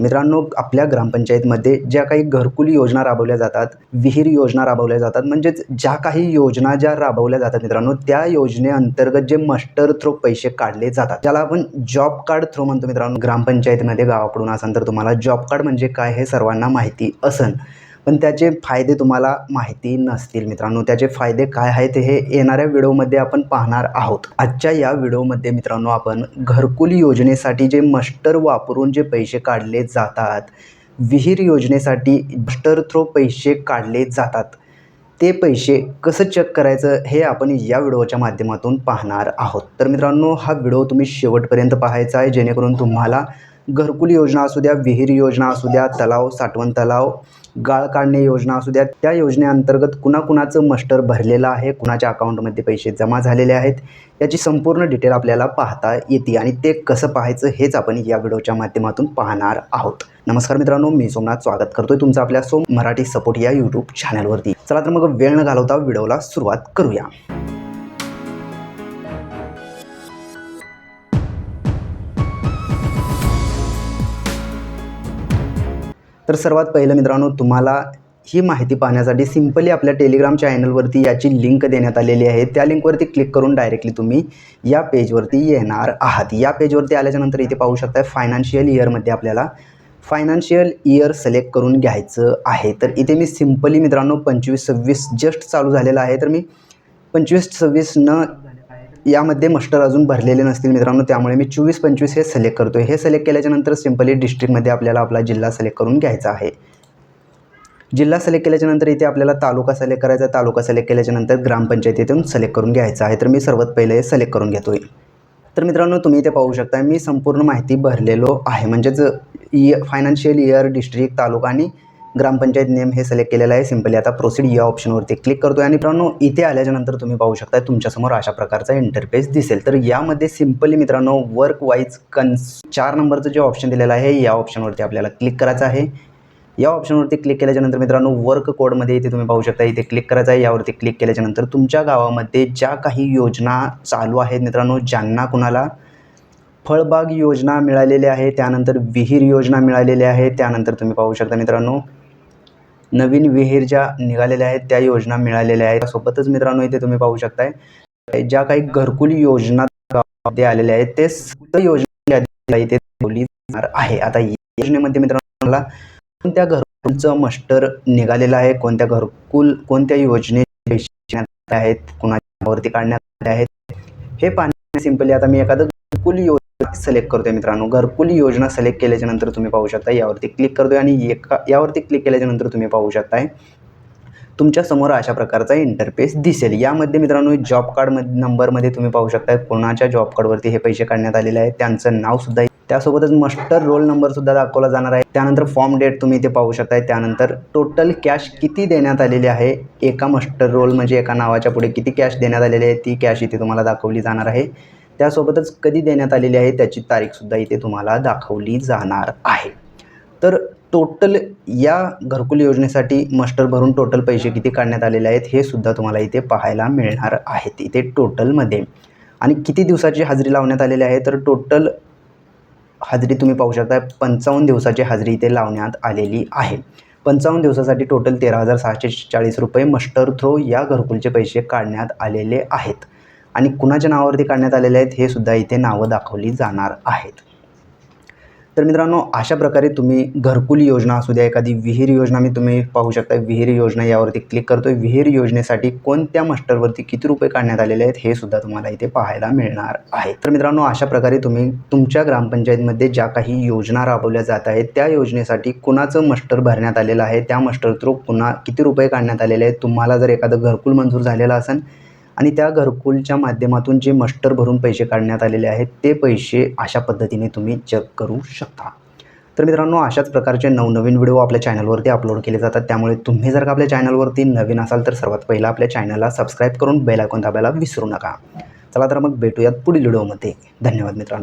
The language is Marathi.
मित्रांनो आपल्या ग्रामपंचायतमध्ये ज्या काही घरकुल योजना राबवल्या जातात विहीर योजना राबवल्या जातात म्हणजेच ज्या काही योजना ज्या राबवल्या जातात मित्रांनो त्या योजनेअंतर्गत जे मस्टर थ्रो पैसे काढले जातात त्याला आपण जॉब कार्ड थ्रू म्हणतो मित्रांनो. ग्रामपंचायतीमध्ये गावाकडून असाल तर तुम्हाला जॉब कार्ड म्हणजे काय हे सर्वांना माहिती असन. पण त्याचे फायदे तुम्हाला माहिती नसतील मित्रांनो. त्याचे फायदे काय आहेत हे येणाऱ्या व्हिडिओमध्ये आपण पाहणार आहोत. आजच्या या व्हिडिओमध्ये मित्रांनो आपण घरकुल योजनेसाठी जे मस्टर वापरून जे पैसे काढले जातात विहीर योजनेसाठी मस्टर थ्रो पैसे काढले जातात ते पैसे कसं चेक करायचं हे आपण या व्हिडिओच्या माध्यमातून पाहणार आहोत. तर मित्रांनो हा व्हिडिओ तुम्ही शेवटपर्यंत पाहायचा आहे जेणेकरून तुम्हाला घरकुल योजना असू द्या विहीर योजना असू द्या तलाव साठवण तलाव गाळ काढणे योजना असू द्या त्या योजनेअंतर्गत कुणाकुणाचं मस्टर भरलेलं आहे कुणाच्या अकाउंटमध्ये पैसे जमा झालेले आहेत याची संपूर्ण डिटेल आपल्याला पाहता येते आणि ते कसं पाहायचं हेच आपण या व्हिडिओच्या माध्यमातून पाहणार आहोत. नमस्कार मित्रांनो मी सोमनाथ स्वागत करतोय तुमचं आपल्या सोम मराठी सपोर्ट या यूट्यूब चॅनलवरती चला तर मग वेळ न घालवता व्हिडिओला सुरुवात करूया. तर सर्वात पहिलं मित्रांनो तुम्हाला ही माहिती पाहण्यासाठी सिम्पली आपल्या टेलिग्राम चॅनलवरती याची लिंक देण्यात आलेली आहे. त्या लिंकवरती क्लिक करून डायरेक्टली तुम्ही या पेजवरती येणार आहात. या पेजवरती आल्याच्यानंतर इथे पाहू शकता फायनान्शियल इयरमध्ये आपल्याला फायनान्शियल इयर सिलेक्ट करून घ्यायचं आहे. तर इथे मी सिम्पली मित्रांनो पंचवीस सव्वीस जस्ट चालू झालेलं आहे. तर मी पंचवीस सव्वीस न यामध्ये मस्टर अजून भरलेले नसतील मित्रांनो त्यामुळे मी चोवीस पंचवीस हे सिलेक्ट करतो हे सिलेक्ट केल्याच्यानंतर सिम्पली डिस्ट्रिक्टमध्ये आपल्याला आपला जिल्हा सिलेक्ट करून घ्यायचा आहे. जिल्हा सिलेक्ट केल्याच्यानंतर इथे आपल्याला तालुका सिलेक्ट करायचा तालुका सिलेक्ट केल्याच्यानंतर ग्रामपंचायतीतून सिलेक्ट करून घ्यायचा आहे. तर मी सर्वात पहिले सिलेक्ट करून घेतोय. तर मित्रांनो तुम्ही इथे पाहू शकता मी संपूर्ण माहिती भरलेलो आहे. म्हणजेच इय फायनान्शियल इयर डिस्ट्रिक्ट तालुका आणि ग्रामपंचायत नेम हे सिलेक्ट केलेलं आहे. सिम्पली आता प्रोसीड या ऑप्शनवरती क्लिक करतो आहे आणि मित्रांनो इथे आल्याच्यानंतर तुम्ही पाहू शकता तुमच्यासमोर अशा प्रकारचा इंटरफेस दिसेल. तर यामध्ये सिम्पली मित्रांनो वर्क वाईज कन्स चार नंबरचं जे ऑप्शन दिलेलं आहे या ऑप्शनवरती आपल्याला क्लिक करायचं आहे. या ऑप्शनवरती क्लिक केल्याच्यानंतर मित्रांनो वर्क कोडमध्ये इथे तुम्ही पाहू शकता इथे क्लिक करायचं आहे. यावरती क्लिक केल्याच्यानंतर तुमच्या गावामध्ये ज्या काही योजना चालू आहेत मित्रांनो ज्यांना कुणाला फळबाग योजना मिळालेली आहे त्यानंतर विहीर योजना मिळालेली आहे त्यानंतर तुम्ही पाहू शकता मित्रांनो नवीन विहीर ज्या निघालेल्या आहेत त्या योजना मिळालेल्या आहेत. सोबतच मित्रांनो इथे तुम्ही पाहू शकताय ज्या काही घरकुल योजना गावामध्ये आलेल्या आहेत ते योजना इथे जाणार आहे. आता योजनेमध्ये मित्रांनो मला कोणत्या घरकुलचं मस्टर निघालेलं आहे कोणत्या घरकुल कोणत्या योजने आहेत कुणाच्या वरती काढण्यात आले आहेत हे पाहण्या सिंपली आता मी एखादं घरकुल योजना सिलेक्ट करतोय मित्रांनो. घरकुल योजना सिलेक्ट केल्याच्यानंतर तुम्ही पाहू शकता यावरती क्लिक करतोय आणि एका यावरती क्लिक केल्याच्यानंतर तुम्ही पाहू शकताय तुमच्यासमोर अशा प्रकारचा इंटरफेस दिसेल. यामध्ये मित्रांनो जॉब कार्ड नंबरमध्ये तुम्ही पाहू शकता कोणाच्या जॉब कार्डवरती हे पैसे काढण्यात आलेले आहेत त्यांचं नाव सुद्धा त्यासोबतच मस्टर रोल नंबर सुद्धा दाखवला जाणार आहे. त्यानंतर फॉर्म डेट तुम्ही इथे पाहू शकताय. त्यानंतर टोटल कॅश किती देण्यात आलेली आहे? एका मस्टर रोल म्हणजे एका नावाच्या पुढे किती कॅश देण्यात आलेली आहे? ती कॅश इथे तुम्हाला दाखवली जाणार आहे. त्यासोबतच कधी देण्यात आलेली आहे त्याची तारीखसुद्धा इथे तुम्हाला दाखवली जाणार आहे. तर टोटल या घरकुल योजनेसाठी मस्टर भरून टोटल पैसे किती काढण्यात आलेले आहेत हे सुद्धा तुम्हाला इथे पाहायला मिळणार आहेत. इथे टोटलमध्ये आणि किती दिवसाची हजेरी लावण्यात आलेली आहे? तर टोटल हजेरी तुम्ही पाहू शकता पंचावन्न दिवसाची हजेरी इथे लावण्यात आलेली आहे. पंचावन्न दिवसासाठी टोटल तेरा हजार सहाशे चाळीस रुपये मस्टर थ्रो या घरकुलचे पैसे काढण्यात आलेले आहेत. आणि कुणाच्या नावावरती काढण्यात आलेले आहेत हे सुद्धा इथे नावं दाखवली जाणार आहेत. तर मित्रांनो अशा प्रकारे तुम्ही घरकुल योजना असू द्या एखादी विहीर योजना मी तुम्ही पाहू शकता. विहीर योजना यावरती क्लिक करतो आहे विहीर योजनेसाठी कोणत्या मस्टरवरती किती रुपये काढण्यात आलेले आहेत हे सुद्धा तुम्हाला इथे पाहायला मिळणार आहे. तर मित्रांनो अशा प्रकारे तुम्ही तुमच्या ग्रामपंचायतमध्ये ज्या काही योजना राबवल्या जात आहेत त्या योजनेसाठी कुणाचं मस्टर भरण्यात आलेलं आहे त्या मस्टर थ्रू कुणा किती रुपये काढण्यात आलेले आहेत तुम्हाला जर एखादं घरकुल मंजूर झालेलं असेल आणि त्या घरकुलच्या माध्यमातून जे मस्टर भरून पैसे काढण्यात आलेले आहेत ते पैसे अशा पद्धतीने तुम्ही चेक करू शकता. तर मित्रांनो अशाच प्रकारचे नवनवीन व्हिडिओ आपल्या चॅनलवरती अपलोड केले जातात. त्यामुळे तुम्ही जर का आपल्या चॅनलवरती नवीन असाल तर सर्वात पहिला आपल्या चॅनलला सबस्क्राईब करून बेल आयकॉन दाबायला विसरू नका. चला तर मग भेटूयात पुढील व्हिडिओमध्ये. धन्यवाद मित्रांनो.